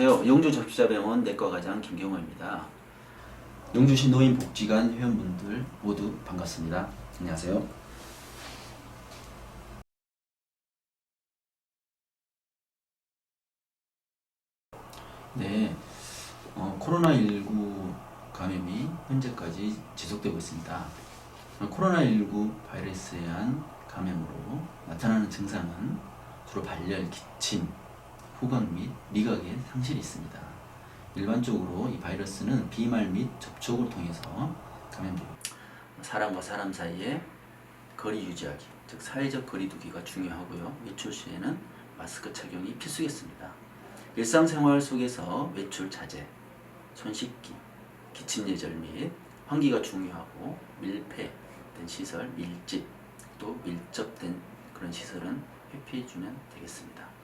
안녕하세요. 영주 접시자병원 내과 과장 김경호입니다. 영주시 노인복지관 회원분들 모두 반갑습니다. 안녕하세요. 네, 어, 코로나19 감염이 현재까지 지속되고 있습니다. 어, 코로나19 바이러스에 의한 감염으로 나타나는 증상은 주로 발열, 기침, 후각 및 미각의 상실이 있습니다. 일반적으로 이 바이러스는 비말 및 접촉을 통해서 감염됩니다. 사람과 사람 사이에 거리 유지하기, 즉 사회적 거리두기가 중요하고요. 외출 시에는 마스크 착용이 필수겠습니다. 일상생활 속에서 외출 자제, 손 씻기, 기침 예절 및 환기가 중요하고 밀폐된 시설, 밀집, 또 밀접된 그런 시설은 회피해 주면 되겠습니다.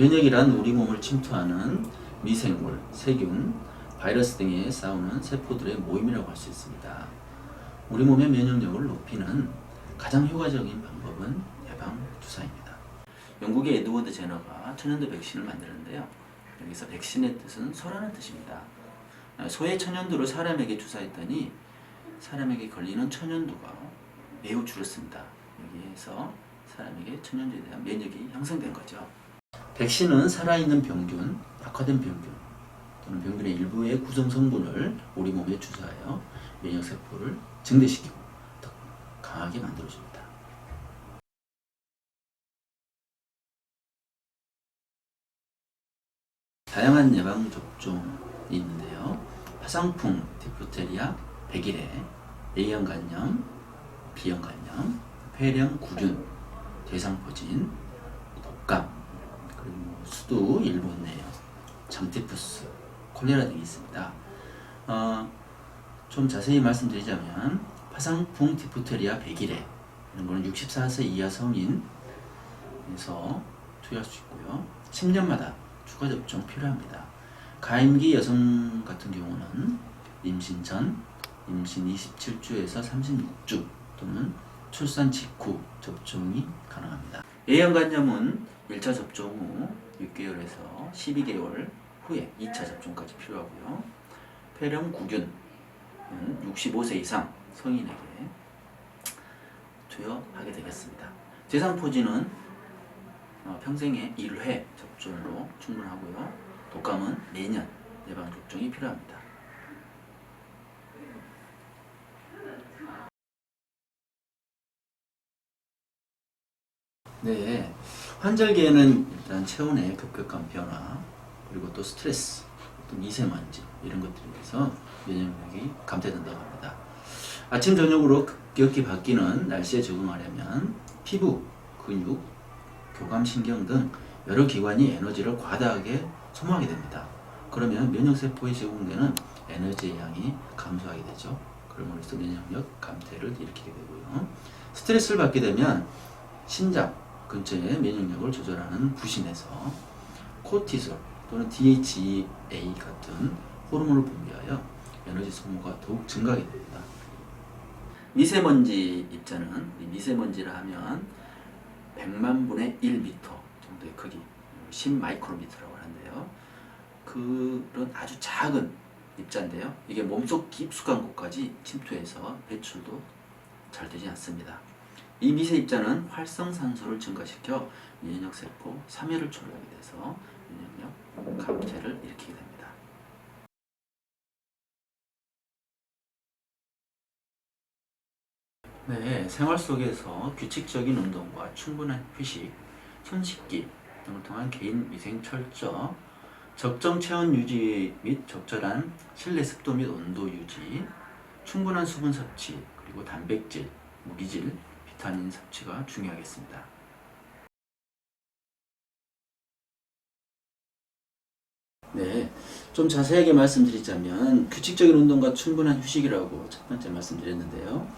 면역이란 우리 몸을 침투하는 미생물, 세균, 바이러스 등에 싸우는 세포들의 모임이라고 할 수 있습니다. 우리 몸의 면역력을 높이는 가장 효과적인 방법은 예방 주사입니다. 영국의 에드워드 제너가 천연두 백신을 만드는데요. 여기서 백신의 뜻은 소라는 뜻입니다. 소의 천연두를 사람에게 주사했더니 사람에게 걸리는 천연두가 매우 줄었습니다. 여기에서 사람에게 천연두에 대한 면역이 형성된 거죠. 백신은 살아있는 병균, 악화된 병균 또는 병균의 일부의 구성 성분을 우리 몸에 주사하여 면역 세포를 증대시키고 더 강하게 만들어줍니다. 다양한 예방 접종이 있는데요. 화상풍, 디프테리아, 백일해, A형 간염, B형 간염, 폐렴, 구균, 대상포진, 독감, 그리고 뭐 수두, 일본 내요, 장티푸스, 콜레라 등이 있습니다. 어, 좀 자세히 말씀드리자면 화상풍 디프테리아 백일해 이런 거는 64세 이하 성인에서 투여할 수 있고요. 10년마다 추가 접종 필요합니다. 가임기 여성 같은 경우는 임신 전, 임신 27주에서 36주 또는 출산 직후 접종이 가능합니다. A형 간염은 1차 접종 후 6개월에서 12개월 후에 2차 접종까지 필요하고요. 폐렴 구균은 65세 이상 성인에게 투여하게 되겠습니다. 재상포진은 어, 평생에 1회 접종으로 충분하고요. 독감은 매년 예방 접종이 필요합니다. 네, 환절기에는 일단 체온의 급격한 변화 그리고 또 스트레스, 또 미세먼지 이런 것들에 의해서 면역력이 감퇴된다고 합니다. 아침 저녁으로 급격히 바뀌는 날씨에 적응하려면 피부, 근육, 교감신경 등 여러 기관이 에너지를 과다하게 소모하게 됩니다. 그러면 면역세포에 제공되는 에너지의 양이 감소하게 되죠. 그럼으로써 면역력 감퇴를 일으키게 되고요. 스트레스를 받게 되면 신장 근처에 면역력을 조절하는 부신에서 코티솔 또는 DHEA 같은 호르몬을 분비하여 에너지 소모가 더욱 증가하게 됩니다. 미세먼지 입자는 이 미세먼지라 하면 100만 분의 1m 정도의 크기, 10마이크로미터라고 하는데요. 그런 아주 작은 입자인데요. 이게 몸속 깊숙한 곳까지 침투해서 배출도 잘 되지 않습니다. 이 미세 입자는 활성산소를 증가시켜 면역 세포 3회를 초래하게 돼서 면역력 감퇴를 일으키게 됩니다. 네, 생활 속에서 규칙적인 운동과 충분한 휴식, 손 씻기 등을 통한 개인 위생 철저, 적정 체온 유지 및 적절한 실내 습도 및 온도 유지, 충분한 수분 섭취, 그리고 단백질, 무기질, 비타민 섭취가 중요하겠습니다. 네, 좀 자세하게 말씀드리자면 규칙적인 운동과 충분한 휴식이라고 첫 번째 말씀드렸는데요.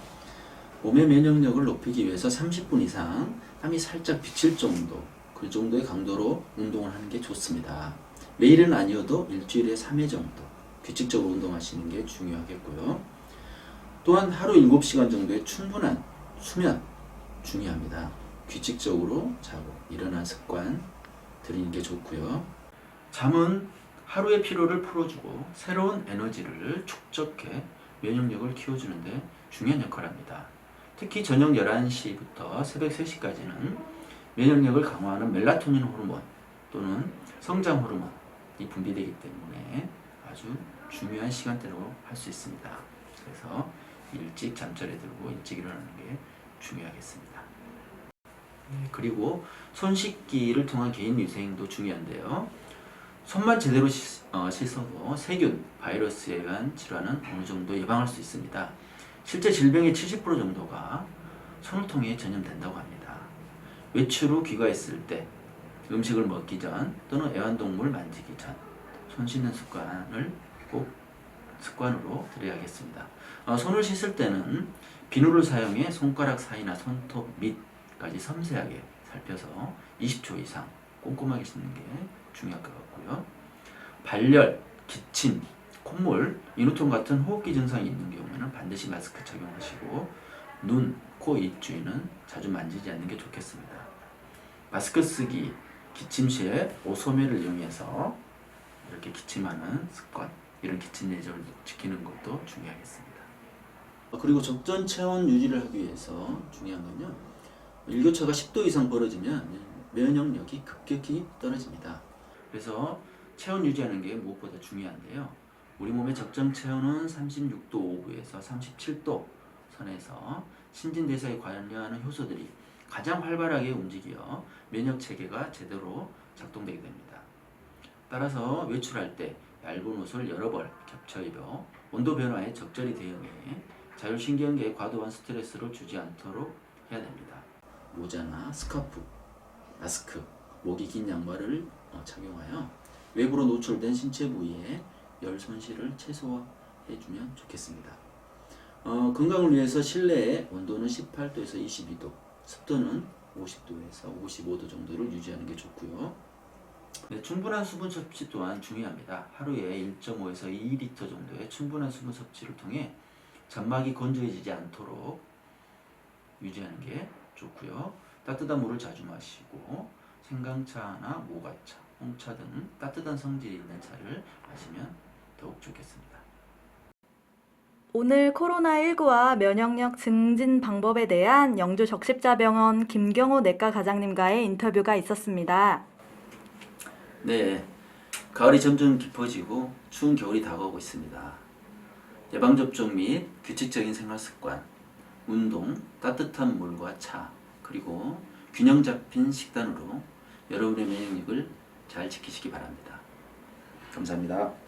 몸의 면역력을 높이기 위해서 30분 이상 땀이 살짝 비칠 정도, 그 정도의 강도로 운동을 하는 게 좋습니다. 매일은 아니어도 일주일에 3회 정도 규칙적으로 운동하시는 게 중요하겠고요. 또한 하루 7시간 정도의 충분한 수면 중요합니다. 규칙적으로 자고 일어난 습관 들이는 게 좋고요. 잠은 하루의 피로를 풀어주고 새로운 에너지를 축적해 면역력을 키워주는데 중요한 역할을 합니다. 특히 저녁 11시부터 새벽 3시까지는 면역력을 강화하는 멜라토닌 호르몬 또는 성장 호르몬이 분비되기 때문에 아주 중요한 시간대라고 할수 있습니다. 그래서 일찍 잠자리에 들고 일찍 일어나는 게 중요하겠습니다. 네, 그리고 손 씻기를 통한 개인 위생도 중요한데요. 손만 제대로 씻, 어, 씻어도 세균, 바이러스에 의한 질환은 어느 정도 예방할 수 있습니다. 실제 질병의 70% 정도가 손을 통해 전염된다고 합니다. 외출 후 귀가했을 때 음식을 먹기 전 또는 애완동물 만지기 전 손 씻는 습관을 꼭 습관으로 들여야겠습니다. 어, 손을 씻을 때는 비누를 사용해 손가락 사이나 손톱 밑까지 섬세하게 살펴서 20초 이상 꼼꼼하게 씻는 게 중요할 것 같고요. 발열, 기침, 콧물, 인후통 같은 호흡기 증상이 있는 경우에는 반드시 마스크 착용하시고 눈, 코, 입 주위는 자주 만지지 않는 게 좋겠습니다. 마스크 쓰기, 기침 시에 오소매를 이용해서 이렇게 기침하는 습관, 이런 기침 예절을 지키는 것도 중요하겠습니다. 그리고 적정 체온 유지를 하기 위해서 중요한 건요. 일교차가 10도 이상 벌어지면 면역력이 급격히 떨어집니다. 그래서 체온 유지하는 게 무엇보다 중요한데요. 우리 몸의 적정 체온은 36도 5부에서 37도 선에서 신진대사에 관여하는 효소들이 가장 활발하게 움직여 면역 체계가 제대로 작동되게 됩니다. 따라서 외출할 때 얇은 옷을 여러 벌 겹쳐 입어 온도 변화에 적절히 대응해 자율신경계에 과도한 스트레스를 주지 않도록 해야 됩니다. 모자나 스카프, 마스크, 목이 긴 양말을 어, 착용하여 외부로 노출된 신체 부위에 열 손실을 최소화해주면 좋겠습니다. 어, 건강을 위해서 실내의 온도는 18도에서 22도, 습도는 50도에서 55도 정도를 유지하는 게 좋고요. 네, 충분한 수분 섭취 또한 중요합니다. 하루에 1.5에서 2리터 정도의 충분한 수분 섭취를 통해 점막이 건조해지지 않도록 유지하는 게 좋고요. 따뜻한 물을 자주 마시고 생강차나 모가차, 홍차 등 따뜻한 성질이 있는 차를 마시면 더욱 좋겠습니다. 오늘 코로나19와 면역력 증진 방법에 대한 영주 적십자병원 김경호 내과 과장님과의 인터뷰가 있었습니다. 네, 가을이 점점 깊어지고 추운 겨울이 다가오고 있습니다. 예방접종 및 규칙적인 생활습관, 운동, 따뜻한 물과 차, 그리고 균형 잡힌 식단으로 여러분의 면역력을 잘 지키시기 바랍니다. 감사합니다.